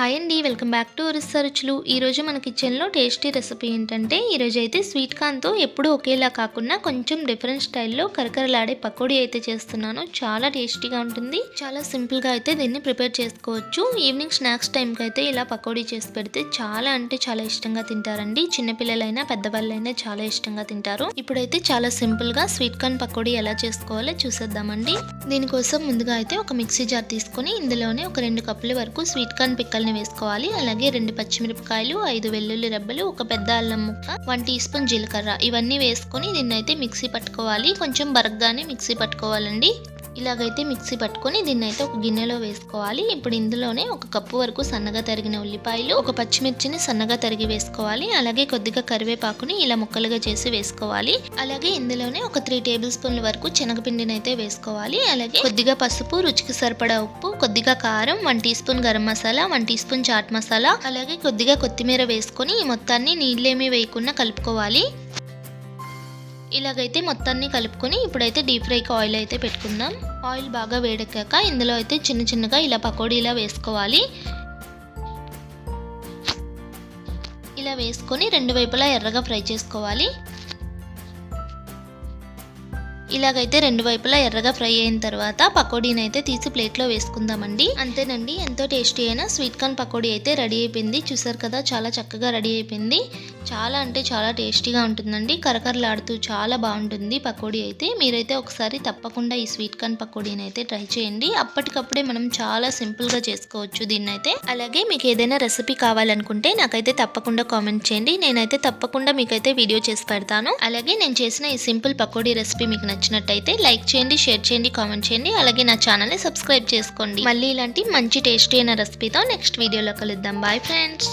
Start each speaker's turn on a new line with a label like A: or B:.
A: Hi అండి welcome back to రుచులు ఈరోజు మన కిచెన్లో టేస్టీ రెసిపీ ఏంటంటే ఈరోజు అయితే స్వీట్ కార్న్తో ఎప్పుడూ ఒకేలా కాకుండా కొంచెం డిఫరెంట్ స్టైల్లో కరకరలాడే పకోడీ అయితే చేస్తున్నాను. చాలా టేస్టీగా ఉంటుంది. చాలా సింపుల్గా అయితే దీన్ని ప్రిపేర్ చేసుకోవచ్చు. ఈవినింగ్ స్నాక్స్ టైంకి అయితే ఇలా పకోడీ చేసి పెడితే చాలా అంటే చాలా ఇష్టంగా తింటారండి. చిన్నపిల్లలైనా పెద్దవాళ్ళైనా చాలా ఇష్టంగా తింటారు. ఇప్పుడైతే చాలా సింపుల్గా స్వీట్ కార్న్ పకోడీ ఎలా చేసుకోవాలో చూసేద్దామండి. దీనికోసం ముందుగా అయితే ఒక మిక్సీ జార్ తీసుకొని ఇందులోనే ఒక రెండు కప్పుల వరకు స్వీట్ కార్న్ పిక్కల్ని వేసుకోవాలి. అలాగే రెండు పచ్చిమిరపకాయలు ఐదు వెల్లుల్లి రెబ్బలు ఒక పెద్ద అల్లం ముక్క వన్ టీ స్పూన్ జీలకర్ర. ఇవన్నీ వేసుకొని దీన్ని అయితే మిక్సీ పట్టుకోవాలి. కొంచెం బరగ్గానే మిక్సీ పట్టుకోవాలండి. ఇలాగైతే మిక్సీ పట్టుకొని దీన్ని అయితే ఒక గిన్నెలో వేసుకోవాలి. ఇప్పుడు ఇందులోనే ఒక కప్పు వరకు సన్నగా తరిగిన ఉల్లిపాయలు ఒక పచ్చిమిర్చిని సన్నగా తరిగి వేసుకోవాలి. అలాగే కొద్దిగా కరివేపాకుని ఇలా ముక్కలుగా చేసి వేసుకోవాలి. అలాగే ఇందులోనే ఒక త్రీ టేబుల్ స్పూన్ల వరకు శనగపిండిని అయితే వేసుకోవాలి. అలాగే కొద్దిగా పసుపు రుచికి సరిపడా ఉప్పు కొద్దిగా కారం one teaspoon garam masala one teaspoon chaat masala అలాగే కొద్దిగా కొత్తిమీర వేసుకొని ఈ మొత్తాన్ని నీళ్ళేమీ వేయకుండా కలుపుకోవాలి. ఇలాగైతే మొత్తాన్ని కలుపుకొని ఇప్పుడైతే డీప్ ఫ్రైకి ఆయిల్ అయితే పెట్టుకుందాం. ఆయిల్ బాగా వేడెక్కాక ఇందులో అయితే చిన్న చిన్నగా ఇలా పకోడీలా వేసుకోవాలి. ఇలా వేసుకొని రెండు వైపులా ఎర్రగా ఫ్రై చేసుకోవాలి. ఇలాగైతే రెండు వైపులా ఎర్రగా ఫ్రై అయిన తర్వాత పకోడీని అయితే తీసి ప్లేట్లో వేసుకుందామండి. అంతేనండి ఎంతో టేస్టీ అయిన స్వీట్ కార్న్ పకోడీ అయితే రెడీ అయిపోయింది. చూసారు కదా చాలా చక్కగా రెడీ అయిపోయింది. చాలా అంటే చాలా టేస్టీగా ఉంటుందండి. కరకరలాడుతూ చాలా బాగుంటుంది పకోడీ అయితే. మీరైతే ఒకసారి తప్పకుండా ఈ స్వీట్ కార్న్ పకోడీని అయితే ట్రై చేయండి. అప్పటికప్పుడే మనం చాలా సింపుల్గా చేసుకోవచ్చు దీన్ని అయితే అలాగే మీకు ఏదైనా రెసిపీ కావాలనుకుంటే నాకైతే తప్పకుండా కామెంట్ చేయండి. నేనైతే తప్పకుండా మీకైతే వీడియో చేసి పెడతాను. అలాగే నేను చేసిన ఈ సింపుల్ పకోడీ రెసిపీ మీకు నచ్చినట్టయితే లైక్ చేయండి షేర్ చేయండి కామెంట్ చేయండి. అలాగే నా ఛానల్ని సబ్స్క్రైబ్ చేసుకోండి. మళ్ళీ ఇలాంటి మంచి టేస్టీ అయిన రెసిపీతో నెక్స్ట్ వీడియోలో కలుద్దాం. Bye friends